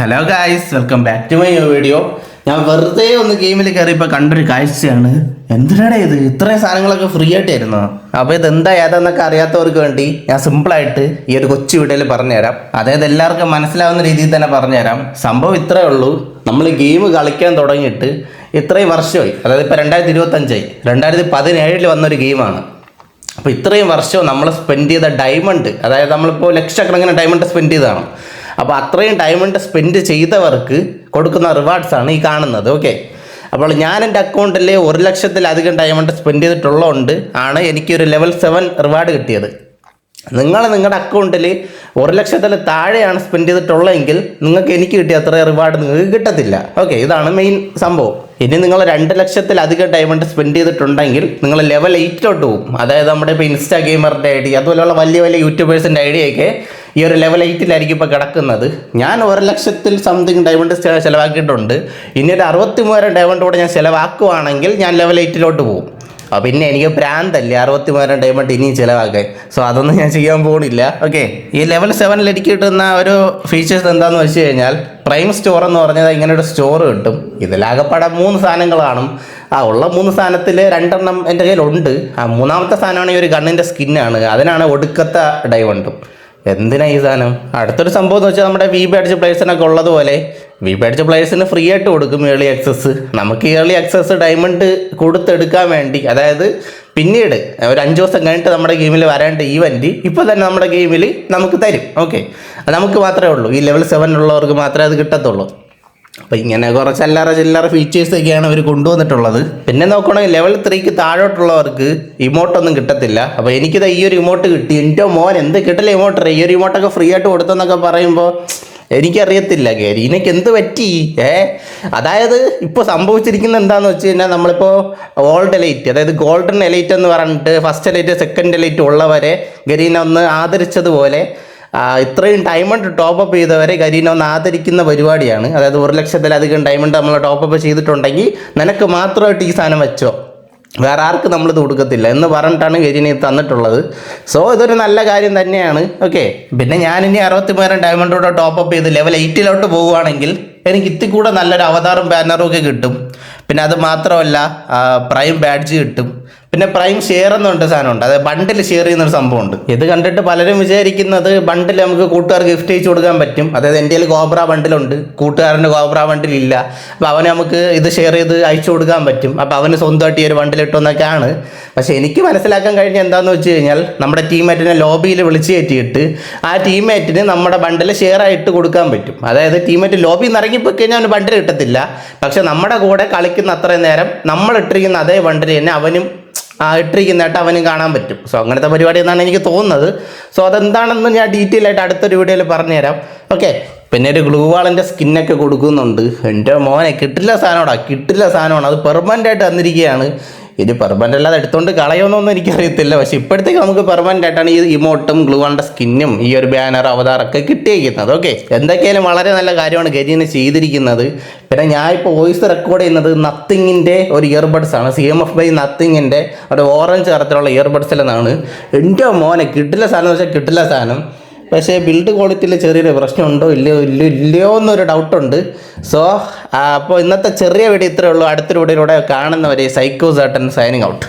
Hello guys welcome back to my video ഞാൻ വെറുതെ ഒന്ന് ഗെയിമിൽ കയറിയപ്പോൾ കണ്ടൊരു കാഴ്ചയാണ്. എന്തിനാണ് ഇത്? ഇത്രയും സാധനങ്ങളൊക്കെ ഫ്രീ ആയിട്ട് തരുന്നത് അപ്പോൾ ഇത് എന്താ ഏതാന്നൊക്കെ അറിയാത്തവർക്ക് വേണ്ടി ഞാൻ സിമ്പിളായിട്ട് ഈ ഒരു കൊച്ചു വീഡിയോയിൽ പറഞ്ഞുതരാം. അതായത് എല്ലാവർക്കും മനസ്സിലാവുന്ന രീതിയിൽ തന്നെ പറഞ്ഞുതരാം. സംഭവം ഇത്രയേ ഉള്ളൂ. നമ്മൾ ഗെയിം കളിക്കാൻ തുടങ്ങിയിട്ട് ഇത്രയും വർഷമായി. അതായത് ഇപ്പോൾ രണ്ടായിരത്തി ഇരുപത്തഞ്ചായി രണ്ടായിരത്തി പതിനേഴിൽ വന്നൊരു ഗെയിമാണ് അപ്പോൾ ഇത്രയും വർഷവും നമ്മൾ സ്പെൻഡ് ചെയ്ത ഡയമണ്ട് അതായത് നമ്മളിപ്പോൾ ലക്ഷക്കണക്കിന് ഡയമണ്ട് സ്പെൻഡ് ചെയ്തതാണ്. അപ്പോൾ അത്രയും ഡയമണ്ട് സ്പെൻഡ് ചെയ്തവർക്ക് കൊടുക്കുന്ന റിവാർഡ്സ് ആണ് ഈ കാണുന്നത്. ഓക്കെ അപ്പോൾ ഞാൻ എന്റെ അക്കൗണ്ടിൽ ഒരു ലക്ഷത്തിലധികം ഡയമണ്ട് സ്പെൻഡ് ചെയ്തിട്ടുള്ളതുകൊണ്ട് ആണ് എനിക്കൊരു ലെവൽ സെവൻ റിവാർഡ് കിട്ടിയത്. നിങ്ങൾ നിങ്ങളുടെ അക്കൗണ്ടിൽ ഒരു ലക്ഷത്തിൽ താഴെയാണ് സ്പെൻഡ് ചെയ്തിട്ടുള്ളതെങ്കിൽ നിങ്ങൾക്ക് എനിക്ക് കിട്ടിയ അത്ര റിവാർഡ് നിങ്ങൾക്ക് കിട്ടത്തില്ല. ഓക്കെ ഇതാണ് മെയിൻ സംഭവം. ഇനി നിങ്ങൾ രണ്ട് ലക്ഷത്തിലധികം ഡയമണ്ട് സ്പെൻഡ് ചെയ്തിട്ടുണ്ടെങ്കിൽ നിങ്ങൾ ലെവൽ എയ്റ്റിലോട്ട് പോകും അതായത് നമ്മുടെ ഇപ്പോൾ ഇൻസ്റ്റാ ഗെയിമറിന്റെ ഐ ഡി അതുപോലെയുള്ള വലിയ വലിയ യൂട്യൂബേഴ്സിന്റെ ഐ ഡിയൊക്കെ ഈ ഒരു ലെവൽ എയ്റ്റിലായിരിക്കും ഇപ്പോൾ കിടക്കുന്നത്. ഞാൻ ഒരു ലക്ഷത്തിൽ സംതിങ് ഡയമണ്ട് ചിലവാക്കിയിട്ടുണ്ട്. ഇനി ഒരു അറുപത്തി മൂവായിരം ഡയമണ്ട് കൂടെ ഞാൻ ചിലവാക്കുവാണെങ്കിൽ ഞാൻ ലെവൽ എയ്റ്റിലോട്ട് പോകും. അപ്പോൾ പിന്നെ എനിക്ക് പ്രാന്തല്ലേ അറുപത്തി മൂവായിരം ഡയമണ്ട് ഇനിയും ചിലവാക്കാൻ. സോ അതൊന്നും ഞാൻ ചെയ്യാൻ പോകുന്നില്ല ഓക്കെ ഈ ലെവൽ സെവനിൽ എനിക്ക് കിട്ടുന്ന ഒരു ഫീച്ചേഴ്സ് എന്താണെന്ന് വെച്ച് കഴിഞ്ഞാൽ പ്രൈം സ്റ്റോർ എന്ന് പറഞ്ഞത് ഇങ്ങനെ ഒരു സ്റ്റോർ കിട്ടും. ഇതിലാകപ്പാടെ മൂന്ന് സാധനങ്ങൾ കാണും. ആ ഉള്ള മൂന്ന് സാധനത്തിൽ രണ്ടെണ്ണം എന്റെ കയ്യിലുണ്ട്. ആ മൂന്നാമത്തെ സാധനമാണ് ഈ ഒരു ഗണ്ണിന്റെ സ്കിന്നാണ് അതിനാണ് ഒടുക്കത്തെ ഡയമണ്ടും എന്തിനാ ഈ സാധനം? അടുത്തൊരു സംഭവം എന്ന് വെച്ചാൽ നമ്മുടെ വി ബി അടിച്ച പ്ലേയേഴ്സിനൊക്കെ ഉള്ളതുപോലെ വി ബി അടിച്ച പ്ലേയേഴ്സിന് ഫ്രീ ആയിട്ട് കൊടുക്കും ഏർലി ആക്സസ് നമുക്ക് ഏർലി ആക്സസ് ഡയമണ്ട് കൊടുത്തെടുക്കാൻ വേണ്ടി. അതായത് പിന്നീട് ഒരു അഞ്ച് ദിവസം കഴിഞ്ഞിട്ട് നമ്മുടെ ഗെയിമിൽ വരേണ്ട ഈവന്റ് ഇപ്പോൾ തന്നെ നമ്മുടെ ഗെയിമിൽ നമുക്ക് തരും. ഓക്കെ നമുക്ക് മാത്രമേ ഉള്ളൂ. ഈ ലെവൽ സെവൻ ഉള്ളവർക്ക് മാത്രമേ അത് കിട്ടത്തുള്ളൂ. അപ്പോൾ ഇങ്ങനെ കുറച്ച് അല്ലറ ചില്ലറ ഫീച്ചേഴ്സ് ഒക്കെയാണ് അവർ കൊണ്ടുവന്നിട്ടുള്ളത്. പിന്നെ നോക്കണമെങ്കിൽ ലെവൽ ത്രീക്ക് താഴോട്ടുള്ളവർക്ക് ഇമോട്ട് ഒന്നും കിട്ടത്തില്ല. അപ്പോൾ എനിക്കിത് ഈ ഒരു ഇമോട്ട് കിട്ടി. എന്റെ മോൻ എന്ത് കിട്ടില്ല ഇമോട്ട് ഈ ഒരു ഇമോട്ടൊക്കെ ഫ്രീ ആയിട്ട് കൊടുത്തെന്നൊക്കെ പറയുമ്പോൾ എനിക്കറിയത്തില്ല ഗേരി. ഇതിനൊക്കെ എന്ത് പറ്റി? ഏ? അതായത് ഇപ്പോൾ സംഭവിച്ചിരിക്കുന്നത് എന്താണെന്ന് വെച്ച് കഴിഞ്ഞാൽ നമ്മളിപ്പോൾ ഓൾഡ് എലൈറ്റ് അതായത് ഗോൾഡൻ എലൈറ്റ് എന്ന് പറഞ്ഞിട്ട് ഫസ്റ്റ് എലൈറ്റ് സെക്കൻഡ് എലൈറ്റ് ഉള്ളവരെ ഗരീന ഒന്ന് ആദരിച്ചതുപോലെ ഇത്രയും ഡയമണ്ട് ടോപ്പ് ചെയ്തവരെ കരീന ഒന്ന് ആദരിക്കുന്ന പരിപാടിയാണ്. അതായത് ഒരു ലക്ഷത്തിലധികം ഡയമണ്ട് നമ്മൾ ടോപ്പ് ചെയ്തിട്ടുണ്ടെങ്കിൽ നിനക്ക് മാത്രമായിട്ട് ഈ സാധനം വെച്ചോ. വേറെ ആർക്കും നമ്മളിത് കൊടുക്കത്തില്ല എന്ന് പറഞ്ഞിട്ടാണ് ഇത് തന്നിട്ടുള്ളത്. സോ ഇതൊരു നല്ല കാര്യം തന്നെയാണ്. ഓക്കെ പിന്നെ ഞാനിനി അറുപത്തി മൂവായിരം ഡയമണ്ടോടെ ടോപ്പ് ചെയ്ത് ലെവൽ എയ്റ്റിലോട്ട് പോവുകയാണെങ്കിൽ എനിക്ക് ഇത്തി കൂടെ നല്ലൊരു അവതാറും ബാനറും ഒക്കെ കിട്ടും. പിന്നെ അത് മാത്രമല്ല പ്രൈം ബാഡ്ജ് കിട്ടും. പിന്നെ പ്രൈം ഷെയർ എന്നുണ്ട് സാധനമുണ്ട്. അതായത് ബണ്ടിൽ ഷെയർ ചെയ്യുന്ന ഒരു സംഭവമുണ്ട്. ഇത് കണ്ടിട്ട് പലരും വിചാരിക്കുന്നത് ബണ്ടിൽ നമുക്ക് കൂട്ടുകാർക്ക് ഗിഫ്റ്റ് അയച്ചു കൊടുക്കാൻ പറ്റും. അതായത് എന്റെ കയ്യിൽ ഗോബ്ര ബണ്ടിലുണ്ട് കൂട്ടുകാരന്റെ ഗോബ്ര ബണ്ടിൽ ഇല്ല. അപ്പോൾ അവന് നമുക്ക് ഇത് ഷെയർ ചെയ്ത് അയച്ചു കൊടുക്കാൻ പറ്റും. അപ്പോൾ അവന് സ്വന്തമായിട്ട് ഈ ഒരു ബണ്ടിൽ ഇട്ടെന്നൊക്കെയാണ് പക്ഷേ എനിക്ക് മനസ്സിലാക്കാൻ കഴിഞ്ഞ എന്താണെന്ന് വെച്ച് കഴിഞ്ഞാൽ നമ്മുടെ ടീമേറ്റിനെ ലോബിയിൽ വിളിച്ച് കയറ്റിയിട്ട് ആ ടീമേറ്റിന് നമ്മുടെ ബണ്ടിൽ ഷെയർ ആയിട്ട് കൊടുക്കാൻ പറ്റും. അതായത് ടീമേറ്റ് ലോബിയിൽ നിന്ന് ഇറങ്ങിപ്പോയി കഴിഞ്ഞാൽ അവന് ബണ്ടിൽ കിട്ടത്തില്ല. പക്ഷേ നമ്മുടെ കൂടെ കളിക്കുന്ന അത്രയും നേരം നമ്മൾ ഇട്ടിരിക്കുന്ന അതേ ബണ്ടിൽ തന്നെ അവനും ഇട്ടിരിക്കുന്നതായിട്ട് അവനും കാണാൻ പറ്റും. സോ അങ്ങനത്തെ പരിപാടി എന്നാണ് എനിക്ക് തോന്നുന്നത്. സോ അതെന്താണെന്ന് ഞാൻ ഡീറ്റെയിൽ ആയിട്ട് അടുത്തൊരു വീഡിയോയിൽ പറഞ്ഞുതരാം. ഓക്കെ പിന്നെ ഒരു ഗ്ലൂ വാളിന്റെ സ്കിന്നൊക്കെ കൊടുക്കുന്നുണ്ട്. എന്റെ മോനെ കിട്ടില്ല സാധനമാടാ കിട്ടില്ല സാധനമാണ്. അത് പെർമനന്റ് ആയിട്ട് തന്നിരിക്കുകയാണ്. ഇനി പെർമനന്റ് അല്ലാതെ എടുത്തുകൊണ്ട് കളയുമെന്നൊന്നും എനിക്കറിയത്തില്ല. പക്ഷെ ഇപ്പോഴത്തേക്ക് നമുക്ക് പെർമനന്റ് ആയിട്ടാണ് ഈ ഇമോട്ടും ഗ്ലൂവാണ്ട സ്കിന്നും ഈ ഒരു ബാനർ അവതാറൊക്കെ കിട്ടിയിരിക്കുന്നത്. ഓക്കെ എന്തൊക്കെയാലും വളരെ നല്ല കാര്യമാണ് ഗരീന ചെയ്തിരിക്കുന്നത്. പിന്നെ ഞാൻ ഇപ്പോൾ വോയിസ് റെക്കോർഡ് ചെയ്യുന്നത് നത്തിങ്ങിന്റെ ഒരു ഇയർബഡ്സ് ആണ്. സി എം എഫ് ബൈ നത്തിങ്ങിന്റെ ഒരു ഓറഞ്ച് നിറത്തിലുള്ള ഇയർബഡ്സിൽ നിന്നാണ്. എന്റെ മോനെ കിട്ടില്ല സാധനം എന്ന് വെച്ചാൽ കിട്ടില്ല സാധനം. പക്ഷേ ബിൽഡ് ക്വാളിറ്റിയിൽ ചെറിയൊരു പ്രശ്നമുണ്ടോ? ഇല്ലയോ? ഇല്ലയോ? ഇല്ലയോ എന്നൊരു ഡൗട്ടുണ്ട് സോ അപ്പോൾ ഇന്നത്തെ ചെറിയ വീഡിയോ ഇത്രയേ ഉള്ളൂ. അടുത്തൊരു വീഡിയോയിലൂടെ കാണുന്നവരെ സൈക്കോ സാട്ടൻ സൈനിങ് ഔട്ട്